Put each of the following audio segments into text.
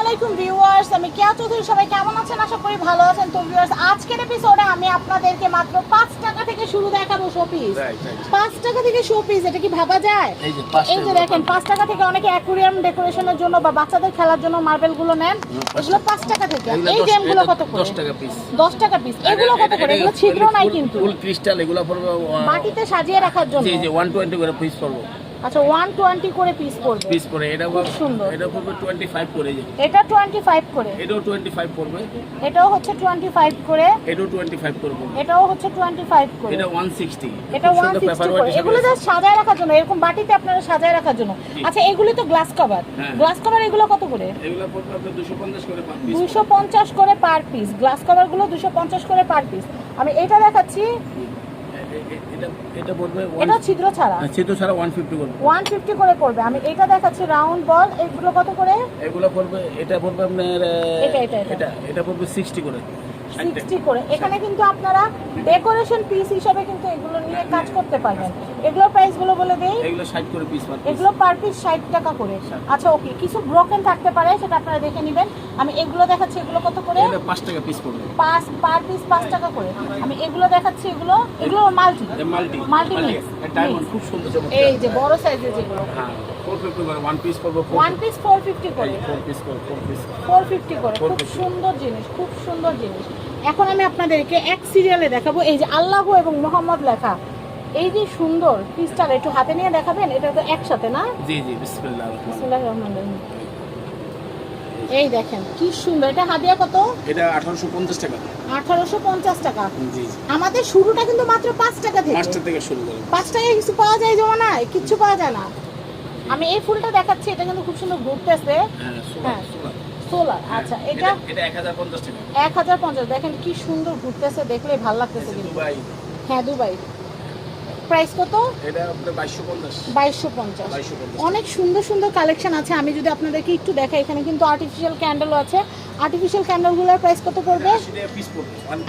আলাইকুম ভিউয়ার্স আমি কেয়া চৌধুরী। সবাই কেমন আছেন? আশা করি ভালো আছেন। তো ভিউয়ার্স আজকের এপিসোডে আমি আপনাদেরকে মাত্র পাঁচ টাকা থেকে শুরু দেখাবো শোপিস. পাঁচ টাকা থেকে শোপিস এটা কি ভাবা যায়? এই যে দেখেন পাঁচ টাকা থেকে অনেকে অ্যাকুরিয়াম ডেকোরেশনের জন্য বা বাচ্চাদের খেলার জন্য মার্বেলগুলো নেন এগুলো পাঁচ টাকা থেকে। এই গেমগুলো এটা কত করে? দশ টাকা পিস দশ টাকা পিস এগুলো কত করে? এগুলো ছিদ্র নাই কিন্তু। ফুল ক্রিস্টাল এগুলো পড়বে মাটিতে সাজিয়ে রাখার জন্য। জি জি ওয়ান টোয়েন্টি করে পিস পড়বে। আচ্ছা ওয়ান টোয়েন্টি করে পিস পড়বে। পিস করে এটা খুব সুন্দর। এটা পড়বে টোয়েন্টি ফাইভ করে এটা টোয়েন্টি ফাইভ করে। এটাও টোয়েন্টি ফাইভ পড়বে। এটাও হচ্ছে টোয়েন্টি ফাইভ করে। এটাও টোয়েন্টি ফাইভ এটাও হচ্ছে টোয়েন্টি ফাইভ করে। এটা ওয়ান সিক্সটি এটা ওয়ান সিক্সটি করে। এগুলো জাস্ট সাজায় রাখার জন্য এরকম বাটিতে আপনারা সাজায় রাখার জন্য। আচ্ছা এগুলি তো গ্লাস কভার। গ্লাস কভার এগুলো কত করে? এগুলো পড়বে আপনার দুশো পঞ্চাশ করে পিস দুশো পঞ্চাশ করে পার পিস গ্লাস কভারগুলো দুশো পঞ্চাশ করে পার পিস আমি এটা দেখাচ্ছি। এটা পড়বে এটা ছিদ্র ছাড়া ছিদ্র ছাড়া ওয়ান ফিফটি করবে ওয়ান ফিফটি করে পড়বে আমি এটা দেখাচ্ছি রাউন্ড বল এগুলো কত করে এগুলো পড়বে এটা পড়বে আপনার এটা, এটা, এটা। পড়বে সিক্সটি করে ষাটটা। সিক্সটি করে। এখানে কিন্তু আপনারা ডেকোরেশন পিস হিসাবে কিন্তু এগুলো নিয়ে কাজ করতে পারবেন। এগুলোর প্রাইসগুলো বলে দেই। এগুলো ষাট করে পিস পার এগুলো পার পিস ষাট টাকা করে। আচ্ছা ওকে কিছু ব্রোকেন থাকতে পারে সেটা আপনারা দেখে নেবেন। আমি এগুলো দেখাচ্ছি এগুলো কত করে? এটা পাঁচ টাকা পিস পড়বে। পাঁচ পার পিস পাঁচ টাকা করে। আমি এগুলো দেখাচ্ছি এগুলো এগুলো মাল্টি মাল্টি mix, ডায়মন্ড খুব সুন্দর চমৎকার। এই যে বড় সাইজের যেগুলো। হ্যাঁ করে ওয়ান পিস পড়বে ওয়ান পিস করে। ফোর পিস করে খুব সুন্দর জিনিস খুব সুন্দর জিনিস। এখন আমি আপনাদেরকে এক সিরিয়ালে দেখাবো এই যে আল্লাহ এবং মোহাম্মদ লেখা। এই যে সুন্দর ক্রিস্টাল একটু হাতে নিয়ে দেখাবেন? এটা তো একসাথে না? জি জি বিসমিল্লাহ বিসমিল্লাহির রহিম। এই দেখেন কি সুন্দর। এটা হাদিয়া কত? এটা আঠারোশো পঞ্চাশ টাকা। আঠারোশো পঞ্চাশ টাকা। জি আমাদের শুরুটা কিন্তু মাত্র পাঁচ টাকা থেকে। পাঁচটা থেকে শুরু করে। পাঁচ টাকায় কিছু পাওয়া যায় জমানায়? কিচ্ছু পাওয়া যায় না। আমি এই ফুলটা দেখাচ্ছি এটা কিন্তু খুব সুন্দর ঘুরতেছে। হ্যাঁ হ্যাঁ। সোলার আচ্ছা এটা? এটা এক হাজার পঞ্চাশ টাকা। দেখেন কি সুন্দর ঘুরতেছে দেখলে ভালো লাগতেছে কিন্তু। দুবাই। হ্যাঁ দুবাই। প্রাইস কত? এটা আপনার অনেক সুন্দর সুন্দর কালেকশন আছে। আমি যদি আপনাদেরকে একটু দেখাই এখানে কিন্তু আর্টিফিশিয়াল ক্যান্ডেলও আছে। আর্টিফিশিয়াল ক্যান্ডেলগুলোর প্রাইস কত পড়বে?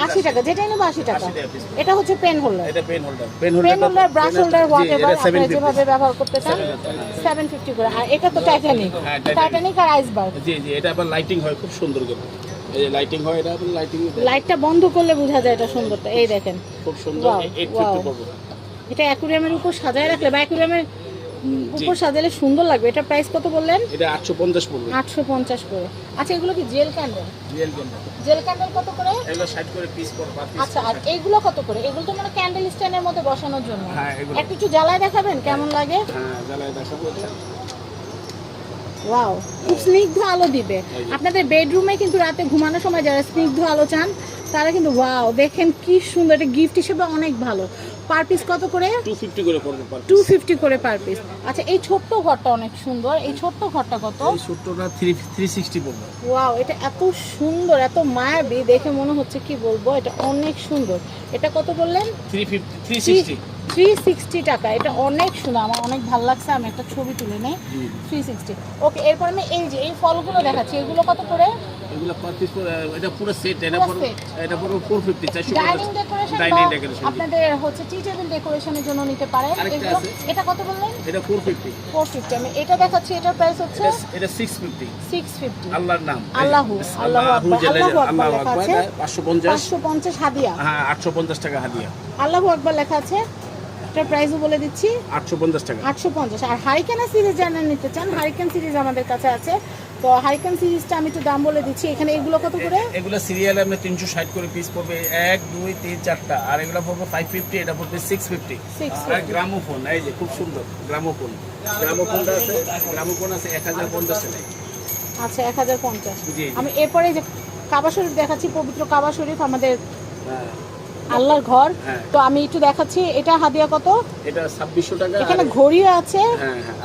আশি টাকা যেটাই নেব আশি টাকা। 80 টাকা এটা হচ্ছে পেন হোল্ডার এটা pen holder pen pen holder brush holder whatever আপনারা যেভাবে ব্যবহার করতে চান সেভেন ফিফটি করে। আর এটা তো টাইটানিক হ্যাঁ, টাইটানিক আর আইসবার্গ জি জি এটা আবার লাইটিং হয় খুব সুন্দর করে। এই লাইটিং হয় এটা লাইটিং লাইটটা বন্ধ করলে বোঝা যায় এটা সুন্দরটা। এই দেখেন। খুব সুন্দর এটা অ্যাকুরিয়ামের উপর সাজায় রাখলে বা অ্যাকুরিয়ামের উপর সাজালে সুন্দর লাগবে। এটা প্রাইস কত বললেন? এটা আটশো পঞ্চাশ পড়বে। আটশো পঞ্চাশ করে। আচ্ছা এগুলো কি gel candle real candle gel candle কত করে? এগুলো ষাট করে পিস পড়বে আচ্ছা আর এইগুলো কত করে? এগুলো তো মানে ক্যান্ডেল স্ট্যান্ডের মধ্যে বসানোর জন্য। হ্যাঁ, এগুলো। একটু একটু জ্বালায় দেখাবেন কেমন লাগে? হ্যাঁ জ্বালায় দেখাবো ওয়াও খুব স্নিগ্ধ আলো দিবে। আপনাদের বেডরুমে কিন্তু রাতে ঘুমানোর সময় যারা স্নিগ্ধ আলো চান তারা কিন্তু ওয়াও দেখেন কি সুন্দর এটা গিফট হিসেবে অনেক ভালো। পার পিস কত করে? টু ফিফটি করে পড়বে পার করে পার পিস আচ্ছা এই ছোট্ট ঘরটা অনেক সুন্দর। এই ছোট্ট ঘরটা কত? এই থ্রি থ্রি সিক্সটি পড়বে। ওয়াও এটা এত সুন্দর এত মায়াবি দেখে মনে হচ্ছে কি বলব এটা অনেক সুন্দর। এটা কত বললেন? থ্রি ফিফটি থ্রি সিক্সটি টাকা। এটা অনেক সুন্দর আমার অনেক ভালো লাগছে আমি একটা ছবি তুলে নেই। থ্রি সিক্সটি ওকে এরপর আমি এই যে এই ফলগুলো দেখাচ্ছি এগুলো কত করে? এগুলো পার পিস এটা পুরো সেট এটা পুরো এটা পুরো ফোর ফিফটি চারশো ডাইনিং ডেকোরেশন ডাইনিং ডেকোরেশন আপনাদের হচ্ছে টি টেবিল ডেকোরেশনের জন্য নিতে পারেন। এগুলো এটা কত বললেন? এটা ফোর ফিফটি ফোর ফিফটি আমি এটা দেখাচ্ছি এটার প্রাইস হচ্ছে এটা সিক্স ফিফটি সিক্স ফিফটি আল্লাহর নাম। আল্লাহু, আল্লাহু আল্লাহু আকবার। আল্লাহ লেখা আকবার আছে। পাঁচশো পঞ্চাশ। পাঁচশো পঞ্চাশ হাদিয়া। হ্যাঁ আটশো পঞ্চাশ টাকা হাদিয়া। আল্লাহু আকবার লেখা আছে। এটার প্রাইসও বলে দিচ্ছি। আটশো পঞ্চাশ টাকা। আটশো পঞ্চাশ। আর হারিকেনের সিরিজ যারা নিতে চান হারিকেন সিরিজ আমাদের কাছে আছে। তো হারিকেন সিরিজটা আমি একটু দাম বলে দিচ্ছি। এখানে এগুলো কত করে? এগুলো সিরিয়ালে আপনি তিনশো ষাট করে পিস পড়বে। এক দুই তিন চারটা। আর এগুলো পড়বে ফাইভ ফিফটি এটা পড়বে সিক্স ফিফটি 650 আর গ্রামোফোন এই যে খুব সুন্দর গ্রামোফোন গ্রামোফোনটা আছে গ্রামোফোন আছে এক হাজার পঞ্চাশ টাকা। আচ্ছা এক হাজার পঞ্চাশ। আমি এরপরে যে কাবা শরীফ দেখাচ্ছি পবিত্র কাবা শরীফ আমাদের হ্যাঁ। আল্লাহর ঘর। হ্যাঁ। তো আমি একটু দেখাচ্ছি এটা হাদিয়া কত? এটা ছাব্বিশশো টাকা এখানে ঘড়িও আছে। হ্যাঁ হ্যাঁ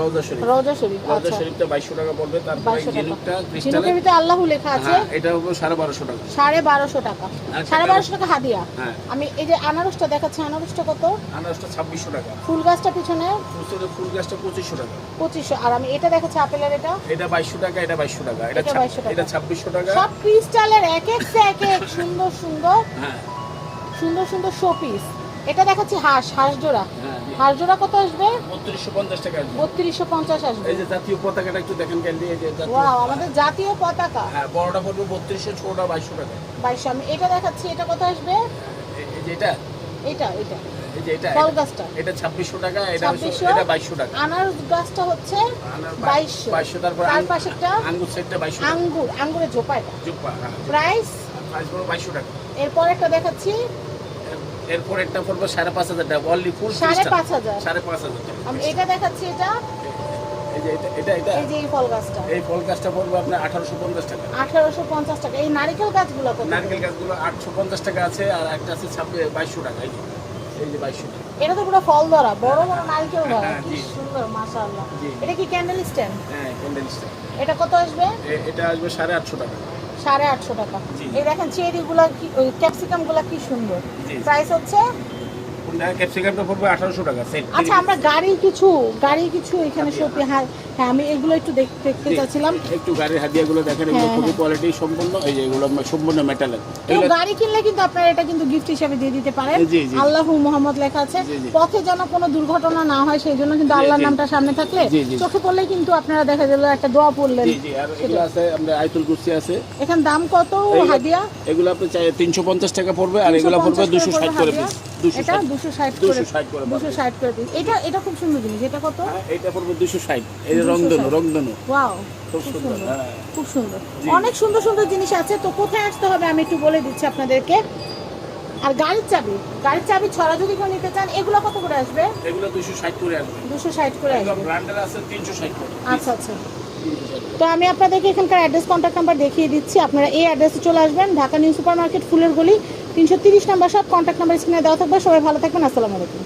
রওজা শরীফ। শরীফ রওজা আচ্ছা। শরীফটা টাকা পড়বে তারপরে জিনুকটা ক্রিস্টালে ভিতরে আল্লাহ লেখা আছে। হ্যাঁ এটা হবে টাকা। টাকা। টাকা হাদিয়া। আমি এই যে আনারসটা দেখাচ্ছি আনারসটা কত? আনারসটা টাকা। ফুল গাছটা পিছনে? ফুল গাছটা টাকা। আর আমি এটা দেখাচ্ছি আপেলের এটা? এটা টাকা এটা টাকা। এটা এটা 2200 টাকা। এটা ছাব্বিশশো টাকা। সব ক্রিস্টালের এক এক এক এক সুন্দর সুন্দর। হ্যাঁ। সুন্দর সুন্দর শোপিস এটা দেখাচ্ছি হাঁস হাঁস জোড়া। হ্যাঁ জি। হার জোড়া কত আসবে? বত্রিশশো পঞ্চাশ টাকা আসবে। বত্রিশশো পঞ্চাশ আসবে। এই যে জাতীয় পতাকাটা একটু দেখেন ক্যান্ডি জাতীয় ওয়াও আমাদের জাতীয় পতাকা। হ্যাঁ বড়টা পড়বে বত্রিশশো ছোটটা বাইশশো টাকা। বাইশশো আমি এটা দেখাচ্ছি এটা কত আসবে? এটা? এটা এটা। ছাব্বিশশো টাকা এটা এটা বাইশশো টাকা। আনারস গাছটা হচ্ছে বাইশশো। বাইশশো তারপর তার আঙ্গুর- আঙ্গুর সেটটা বাইশশো টাকা। আঙ্গুর আঙ্গুরের ঝোপা এটা। হ্যাঁ। প্রাইস প্রাইস পড়বে বাইশশো টাকা। এরপর একটা দেখাচ্ছি। এরপর একটা পড়বে সাড়ে পাঁচ হাজার টাকা অনলি ফুল সাড়ে পাঁচ হাজার। সাড়ে পাঁচ হাজার টাকা। আমি এটা দেখাচ্ছি এটা। এটা এই যে এই ফল গাছটা। এই ফল গাছটা পড়বে আপনার আঠারোশো পঞ্চাশ টাকা। আঠারোশো পঞ্চাশ টাকা। এই নারিকেল গাছগুলো কত? নারকেল গাছগুলো আটশো পঞ্চাশ টাকা আছে আর একটা আছে ছাব্বিশ বাইশশো টাকা এই যে। এই যে বাইশশো টাকা। এটা তো পুরো ফল ধরা বড় বড় নারকেল ধরা। হ্যাঁ, কি সুন্দর মাশাআল্লাহ। এটা কি ক্যান্ডেল স্ট্যান্ড হ্যাঁ ক্যান্ডেলসটা এটা কত আসবে? এটা আসবে সাড়ে আটশো টাকা। সাড়ে আটশো টাকা। এই দেখেন চেরি গুলা কি ওই ক্যাপসিকামগুলা কি সুন্দর। প্রাইস হচ্ছে ক্যাপসিকামটা পড়বে আঠারোশো টাকা আচ্ছা আমরা গাড়ি কিছু গাড়ি কিছু এখানে সত্যি হ্যাঁ হ্যাঁ আমি এগুলো একটু দেখ- দেখতে চাচ্ছিলাম। একটু গাড়ির হাদিয়াগুলো দেখেন এগুলো হ্যাঁ, খুবই হ্যাঁ। কোয়ালিটি সম্পূর্ণ এই যে এগুলো সম্পূর্ণ মেটালের কেউ গাড়ি কিনলে কিন্তু আপনারা এটা কিন্তু গিফট হিসেবে দিয়ে দিতে পারেন। আল্লাহু মোহাম্মদ লেখা আছে। পথে যেন কোনো দুর্ঘটনা না হয় সেই জন্য কিন্তু আল্লাহর নামটা সামনে থাকলে। চোখে পড়লে কিন্তু আপনারা দেখা গেল একটা দোয়া পড়লেন। জি জি। আর এগুলো আছে আমরা আইতুল কুরসি আছে। এখানে দাম কত হাদিয়া? এগুলো আপনি চাই তিনশো পঞ্চাশ টাকা পড়বে আর এগুলো পড়বে দুশো ষাট করে হাদিয়া। পিস এটা দুশো ষাট করে দুশো ষাট করে দুশো ষাট করে এটা এটা খুব সুন্দর জিনিস। এটা কত? এটা পড়বে দুশো ষাট। এই যে 260 রংধনু রংধনু। ওয়াও খুব সুন্দর। অনেক সুন্দর সুন্দর জিনিস আছে। তো কোথায় আসতে হবে আমি একটু বলে দিচ্ছি আপনাদেরকে। আর গাড়ির চাবি গাড়ির চাবি ছড়া যদি কেউ নিতে চান এগুলো কত করে আসবে? এগুলো দুশো ষাট করে আসবে। দুশো ষাট করে আসবে। ব্র্যান্ডের আছে তিনশো ষাট করে। আচ্ছা আচ্ছা। তো আমি আপনাদেরকে এখানকার অ্যাড্রেস কন্ট্যাক্ট নাম্বার দেখিয়ে দিচ্ছি। আপনারা এই অ্যাড্রেসে চলে আসবেন ঢাকা নিউ সুপার মার্কেট ফুলের গলি তিনশো তিরিশ নাম্বার সব কন্ট্যাক্ট নাম্বার স্ক্রিনে দেওয়া থাকবে। সবাই ভালো থাকবেন আসসালামু আলাইকুম।